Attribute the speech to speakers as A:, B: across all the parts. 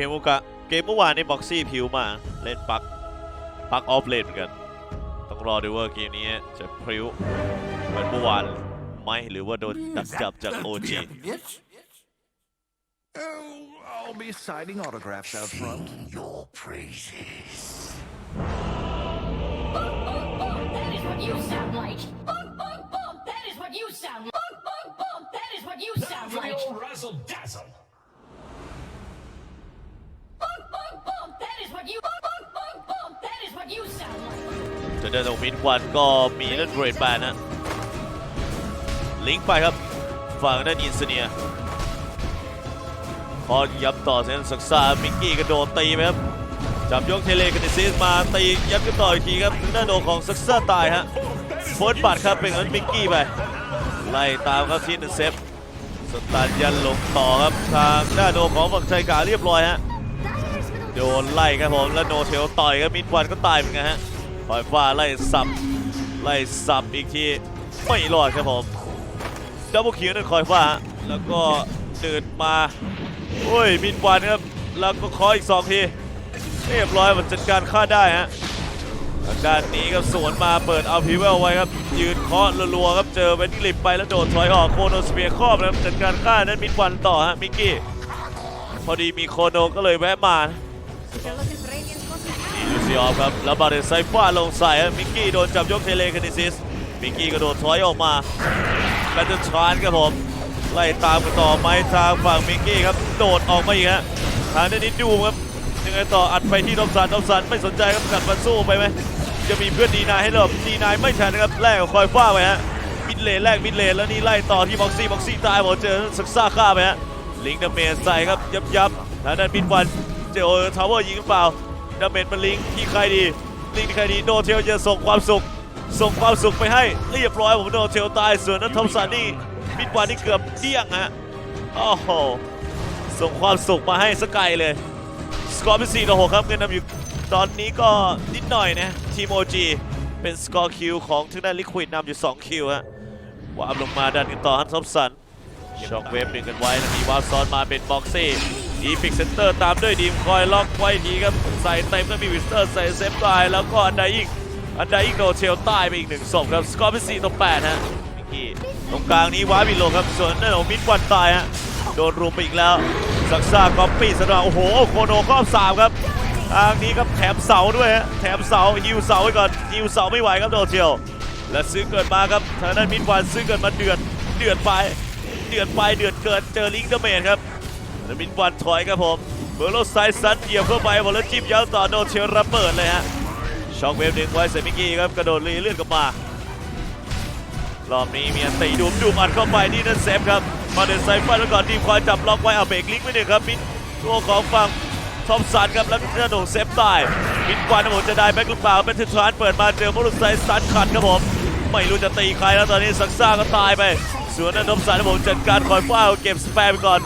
A: เคมุกะเกมเมื่อวานในบ็อกซี่พิวมา เล่นปักปักออฟเลนเหมือนกัน ต้องรอดูว่าเกมนี้จะพริ้วเหมือนเมื่อวานไหมหรือว่าโดนดักจับจาก OG
B: Oh, I'll be signing autographs out front.
C: your praises.
D: That is what you sound like. That is what you sound like. That is what you sound like.
C: razzle dazzle.
A: เดินตรงมิดวันก็มีเล่นเกรดแบนนะลิงก์ไปครับฝั่งด้านอินเสเนียพอยับต่อเซนศักษามิกกี้กระโดดตีไปครับจับยกเทเลกันดิซิสมาตียับกันต่ออีกทีครับถึงด้าโดของซักซ่าตายฮะโฟนบัตครับเป็นของมิกกี้ไปไล่ตามครับที่หนึ่งเซฟสตันยันลงต่อครับทางด้าโดของฝั่งชัยกาเรียบร้อยฮะโดนไล่ครับผมแล้วโนเทลต่อยครับมิดวันก็ตายเหมือนกันฮะ ปล่อยฟ้าไล่สับไล่สับอีกทีไม่รอดครับผมดับเบิลคิวนั่นคอยฟ้าแล้วก็เดินมาโอ้ยมิดวันครับแล้วก็คออีกสองทีเรียบร้อยมันจัดการฆ่าได้ฮะทางด้านนี้ครับสวนมาเปิดเอาพีเวลไว้ครับ ยืนเคาะรัวๆครับเจอเวนกลิปไปแล้วโดดถอยออกโคโนสเปียร์ครอบนะครับจัดการฆ่านั้นมิดวันต่อฮะมิกกี้พอดีมีโคโนก็เลยแวะมา อีลูซิออฟครับ แล้วบาเดนไซฟ้าลงใส่มิกกี้โดนจับยกเทเลคานิซิส มิกกี้กระโดดถอยออกมาแบตเตอร์ชานครับผม ไล่ตามกันต่อไม้ทางฝั่งมิกกี้ครับ โดดออกมาอีกฮะ ทางด้านนี้ดูครับ ยังไงต่ออัดไปที่ดอมสันดอมสันไม่สนใจครับกัดมาสู้ไปไหม จะมีเพื่อนดีนายให้หลบดีนายไม่ทันนะครับ แลกคอยฟ้าไปฮะ มิดเลนแลกมิดเลนแล้วนี่ไล่ต่อที่บ็อกซี่บ็อกซี่ตายหมดเจอศึกซ่าฆ่าไปฮะ ลิงก์ดาเมจใส่ครับยับยับทางด้านมิดวันเจอทาวเวอร์ยิงหรือเปล่า ดาเมจมันลิงก์ที่ใครดี ลิงก์ที่ใครดีโนเทลจะส่งความสุข ส่งความสุขไปให้เรียบร้อยผมโนเทลตายส่วนนั้นทอมสันนี่มิดวันนี่เกือบเดี้ยงฮะโอ้โหส่งความสุขมาให้สกายเลย สกอร์เป็น4ต่อ6ครับเงินนำอยู่ตอนนี้ก็นิดหน่อยนะทีมโอจีเป็นสกอร์คิวของทางด้านลิควิดนำอยู่2คิวฮะวาบลงมาดันกันต่อฮันทอมสันช็อกเวฟดึงกันไว้แล้วมีวาบซ้อนมาเป็นบ็อกซี่ อีพิกเซนเตอร์ตามด้วยดีมคอยล็อกไว้ทีครับใส่เต็มแล้วมีวิสเตอร์ใส่เซฟตายแล้วก็อันไดอิงอันไดอิงโดนเชลใต้ไปอีกหนึ่งศพครับสกอร์เป็น4ต่อ8ฮะมิกกี้ตรงกลางนี้ว้าบิโลครับส่วนนั่นของมิดวันตายฮะโดนรุมไปอีกแล้วสักซ่าก๊อปปี้สะโอ้โหโคโนครอบสามครับทางนี้ครับแถมเสาด้วยฮะแถมเสาฮิวเสาไว้ก่อนฮิวเสาไม่ไหวครับโดเชียวและซื้อเกิดมาครับทางด้านมิดวันซื้อเกิดมาเดือดเดือดไปเดือดไปเดือดเกินเจอลิงก์เดอะเมจครับ แล้วมิดวันถอยครับผมเบอร์โลไซส์ซัดเหยียบเข้าไปบอลแล้วจิ้มยาวต่อโดนเชียวระเบิดเลยฮะช็อกเวฟดึงไว้เซมิกี้ครับกระโดดลีเลื่อนกลับมารอบนี้มีอันตีดุมดุมอัดเข้าไปนี่นั่นเซฟครับมาเดินไซฟันแล้วก่อนทีมคอยจับล็อกไว้เอาเบรกลิงก์ไว้หนึ่งครับมิดตัวของฝั่งทอมสันครับแล้วกระโดดเซฟตายมิดกวนนะผมจะได้แบ็คหรือเปล่าเป็นทิทรานเปิดมาเจอมอรุไซสันขัดครับผมไม่รู้จะตีใครแล้วตอนนี้ซักซ่าก็ตายไปส่วนนั้นทอมสันนะผมจัดการคอยฟ้าเก็บสแปร์ไปก่อน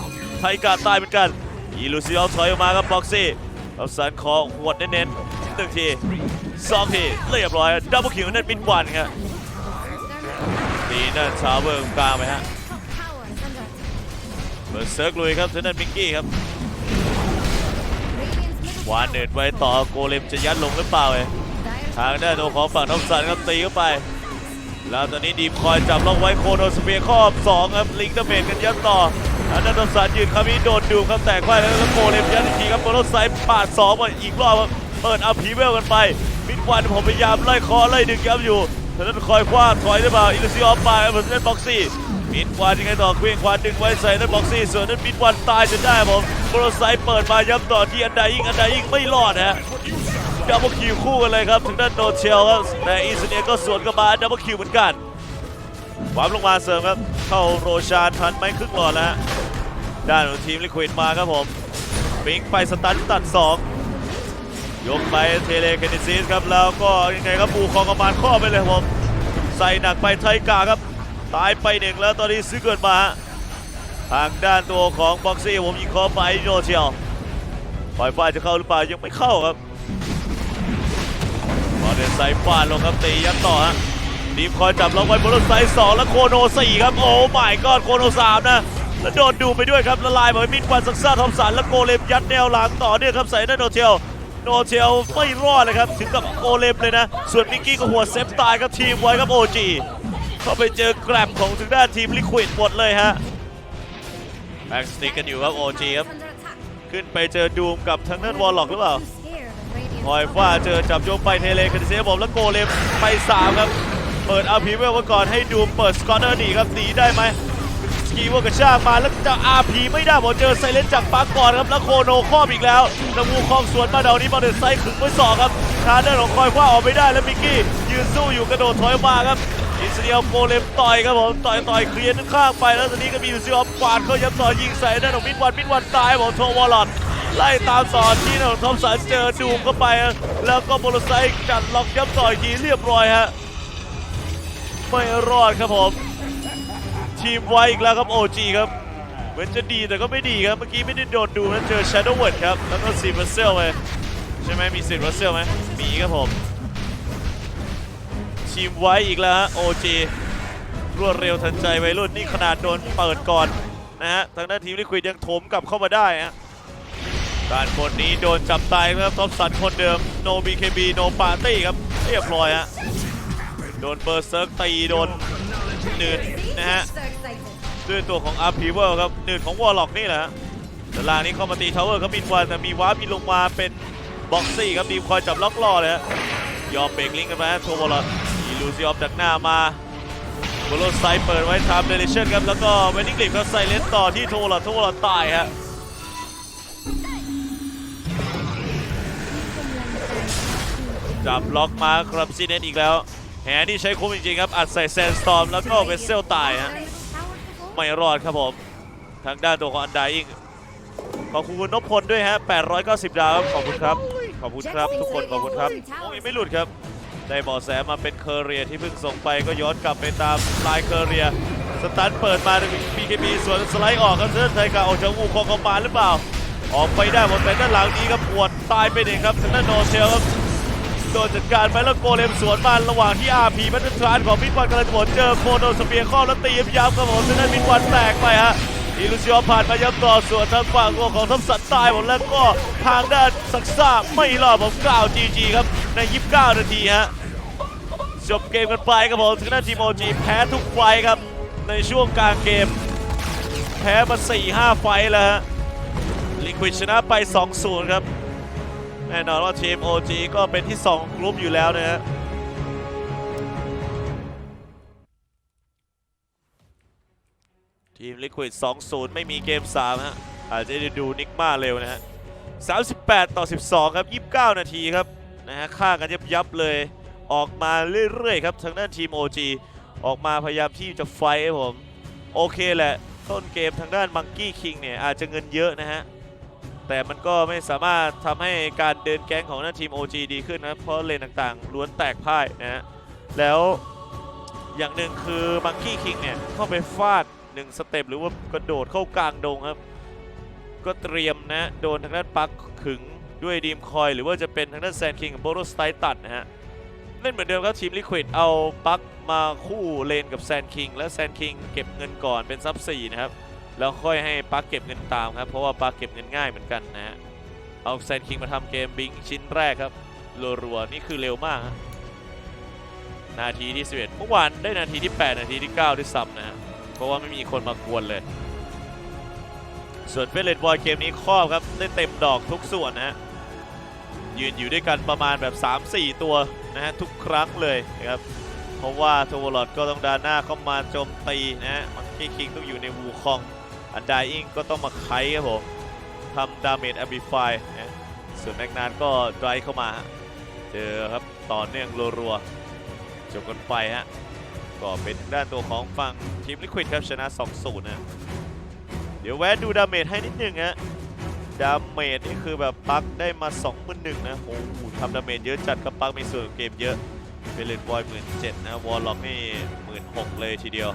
A: ไทกาตายเหมือนกันอีลูซิออลถอยออกมาครับบ็อกซี่ทอมสันขอหวดเน้นๆหนึ่งทีสองทีเรียบร้อยดับเบิลคิวนั่นมิดวันครับตีนั่นชาวเวอร์กลางไปฮะเบิร์เซิร์กลุยครับเทนนันมิกกี้ครับวานเนิร์ดไว้ต่อโกเลมจะยัดลงหรือเปล่าเอ้ทางด้านโนของฝั่งทอมสันครับตีเข้าไป แล้วตอนนี้ดีมคอยจับล็อกไว้โคโนสเปียร์ครอบสองครับลิงก์ดาเมจกันยัดต่อ ทางด้นทอมสันยืนคามีโดนดูครับแตกไขว้แล้วก็โกเลมยัดอีกทีครับโบโลไซด์ปาดสองมาอีกรอบครับเปิดอัพพีเวลกันไปมิดวันผมพยายามไล่คอไล่ดึงย้ำอยู่ทางด้านคอยคว้าถอยได้เปล่าอิลูซิออฟไปเหมือนเล่นบ็อกซี่มิดวันยังไงต่อเควงควานดึงไว้ใส่นั่นบ็อกซี่ส่วนนั้นมิดวันตายจนได้ครับผมโบโลไซด์เปิดมาย้ำต่อที่อันไดอิงอันไดอิงไม่รอดนะฮะดับเบิลคิวคู่กันเลยครับทางด้านโนเชลครับแต่อีสเนียก็สวนกลับมาดับเบิลคิวเหมือนกันวามลงมาเสริมครับ เข้าโรชานทันไหมครึ่งหลอดแล้ว ด้านของทีมลิควิดมาครับผมปิงไปสตันตัดสองยกไปเทเลเคนิซิสครับแล้วก็ยังไงครับปูคองกระมานข้อไปเลยครับผม ใส่หนักไปไทกาครับ ตายไปหนึ่งแล้วตอนนี้ซื้อเกิดมาทางด้านตัวของบ็อกซี่ผมยิงคอไปโนเชียวปล่อยฟ้าจะเข้าหรือเปล่ายังไม่เข้าครับบอลเดนไซฟาดลงครับตียัดต่อฮะทีมคอยจับล็อกไว้บนรถไซส์สองแล้วโคโนสี่ครับโอ้ไม่ก็โคโนสามนะ แล้วโดนดูไปด้วยครับละลายเหมือนมินควันซักซ่าทอมสันแล้วโกเลมยัดแนวหลังต่อเนื่องครับใส่หน้โนเทลโนเทลไม่รอดเลยครับถึงกับโกเลมเลยนะ ส่วนมิกกี้ก็หัวเซฟตายครับทีมไว้ครับโอจีเข้าไปเจอแกรมของทางด้านทีมลิควิดหมดเลยฮะแบ็กสติกกันอยู่ครับโอจีครับขึ้นไปเจอดูมกับทางด้านวอลล็อกหรือเปล่าพอยฟ้าเจอจับโยงไปเทเลคาดิเซผมแล้วโกเลมไป3ครับเปิดอาพีเวลไว้ก่อนให้ดูมเปิดสกอร์เนอร์หนีครับหนีได้ไหม กีวอร์กระชากมาแล้วจะอาพีไม่ได้ผมเจอไซเลนจากปาร์กก่อนครับแล้วโคโนครอบอีกแล้วแล้วมูครอบสวนมาเดานี้มาเดินไซขึงไว้สองครับทาเดอร์ของคอยคว้าออกไม่ได้แล้วมิกกี้ยืนสู้อยู่กระโดดถอยมาครับอิสเดียลโกเลมต่อยครับผมต่อยต่อยเคลียร์ข้างไปแล้วตอนนี้ก็มียูซิออฟกวาดเขาย้ำต่อยิงใส่ด้านของมิดวันมิดวันตายผมโทวอลลอดไล่ตามต่อที่หนองทอมสันเจอดูมเข้าไป แล้วก็โมโลไซจัดล็อกย้ำต่อยทีเรียบร้อยฮะไม่รอดครับผม ทีมไว้อีกแล้วครับ OG ครับเหมือนจะดีแต่ก็ไม่ดีครับ เมื่อกี้ไม่ได้โดนดูนะเจอ Shadow Word ครับ แล้วก็ซีบัสเซลไปใช่ไหมมีซีบัสเซลไหมมีครับผม ทีมไว้อีกแล้วฮะ OG รวดเร็วทันใจวัยรุ่นนี่ขนาดโดนเปิดก่อนนะฮะ ทางด้านทีมลิควิดยังโถมกลับเข้ามาได้ฮะด้านบนนี้โดนจับตายครับท็อปสันคนเดิม no BKB no party ครับเรียบร้อยฮะโดนเบอร์เซิร์กตีโดนหนืดนะฮะ ด้วยตัวของอาร์พีเวลครับหนืดของวอลล็อกนี่แหละฮะด้านล่างนี้เข้ามาตีทาวเวอร์ครับมินวันแต่มีวาร์ปมีลงมาเป็นบ็อกซี่ครับดีมคอยจับล็อกล่อเลยฮะยอมเบรกลิงก์กันไปฮะทัววอลล็อกอีลูซิออฟจากหน้ามาโบโลไซเปิดไว้ทำเดลิเชนครับแล้วก็เวนิงลิฟครับใส่เลนส์ต่อที่ทัวอลล็อกทัวอลล็อกตายฮะจับล็อกมาครับซีเนตอีกแล้ว แหนี่ใช้คุ้มจริงๆครับ อัดใส่แซนสตอมแล้วก็เวสเซลตายฮะ ไม่รอดครับผม ทางด้านตัวของอันดาอิงขอบคุณคุณนพพลด้วยฮะ 890 ดาวครับขอบคุณครับ ขอบคุณครับทุกคนขอบคุณครับโอ้ยไม่หลุดครับ ได้เบอแสมาเป็นเคอร์เรียที่เพิ่งส่งไปก็ย้อนกลับไปตามลายเคอร์เรีย สตันเปิดมาบีเคบีสวนสไลด์ออกครับเซนไทยกาออกจากงูคองเข้ามาหรือเปล่า ออกไปได้หมดแต่ด้านหลังนี้ครับปวดตายไปเองครับทางด้านโนเทลครับ โดนจัดการไปแล้วโกเลมสวนมาระหว่างที่อาร์พีมันทรานของมิดวันกำลังจะหมดเจอโคโนสเปียร์ข้อแล้วตีย้ำๆครับผมทางด้นมิดวันแตกไปฮะอิลูซิโอผ่านมาย้ำต่อส่วนทางฝั่งของทัพสันตายหมดแล้วก็ทางด้านซักซ่าไม่รอดผมกล่าวจีจีครับใน 29 นาทีฮะจบเกมกันไปครับผมทางด้านทีมโอจีแพ้ทุกไฟครับในช่วงกลางเกม แพ้มา 4-5 ไฟแล้วฮะลิควิดชนะไป 2-0 ครับ แน่นอนว่าทีม OG ก็เป็นที่ 2 กรุ๊ปอยู่แล้วนะฮะทีม Liquid 2-0 ไม่มีเกม 3 ฮะ อาจจะดูนิกมาเร็วนะฮะ 38 ต่อ 12 ครับ 29 นาทีครับนะฮะฆ่ากันยับยับเลยออกมาเรื่อยๆครับทางด้านทีม OG ออกมาพยายามที่จะไฟผม โอเคแหละ ต้นเกมทางด้าน Monkey King เนี่ย อาจจะเงินเยอะนะฮะ แต่มันก็ไม่สามารถทำให้การเดินแก๊งของหน้าทีม OG ดีขึ้นนะเพราะเลนต่างๆล้วนแตกพ่ายนะฮะแล้วอย่างหนึ่งคือ Monkey King เนี่ยเข้าไปฟาดหนึ่งสเต็ปหรือว่ากระโดดเข้ากลางดงครับ ก็เตรียมนะโดนทางด้านปักขึงด้วยดีมคอย หรือว่าจะเป็นทางด้านแซนคิงกับโบโรสไตตัดนะฮะเล่นเหมือนเดิมครับทีมลิควิดเอาปักมาคู่เลนกับแซนคิงและแซนคิงเก็บเงินก่อนเป็นซับสี่นะครับ แล้วค่อยให้ปักเก็บเงินตามครับ เพราะว่าปักเก็บเงินง่ายเหมือนกันนะฮะ เอาแซนคิงมาทำเกมบิงชิ้นแรกครับรัวๆนี่คือเร็วมาก นาทีที่ 11 เมื่อวานได้นาทีที่ 8 นาทีที่ 9 ด้วยซ้ำนะฮะ เพราะว่าไม่มีคนมากวนเลย ส่วนเฟเลตบอยเกมนี้ครอบครับได้เต็มดอกทุกส่วนนะฮะ ยืนอยู่ด้วยกันประมาณแบบ 3-4 ตัวนะฮะทุกครั้งเลยนะครับเพราะว่าทวลอดก็ต้องดานหน้าเข้ามาโจมตีนะฮะ มังคีคิงต้องอยู่ในวูคอง อันดาอิงก็ต้องมาไคครับผมทำดาเมจแอมบิฟายนะส่วนแมกนานก็ไดรเข้ามา เจอครับต่อเนื่องรัวๆจบกันไปฮะก็เป็นด้านตัวของฝั่งทีมลิควิดครับชนะ 2-0นะเดี๋ยวแวะดูดาเมจให้นิดนึงฮะดาเมจนี่คือแบบปักได้มา2 1 0 0นนะโอ้โหทำดาเมจเยอะจัดกับปักมีส่วนเกมเยอะเบลเลนบอยหมื่นเจ็ดนะวอลล็อกนี่หมื่นหกเลยทีเดียว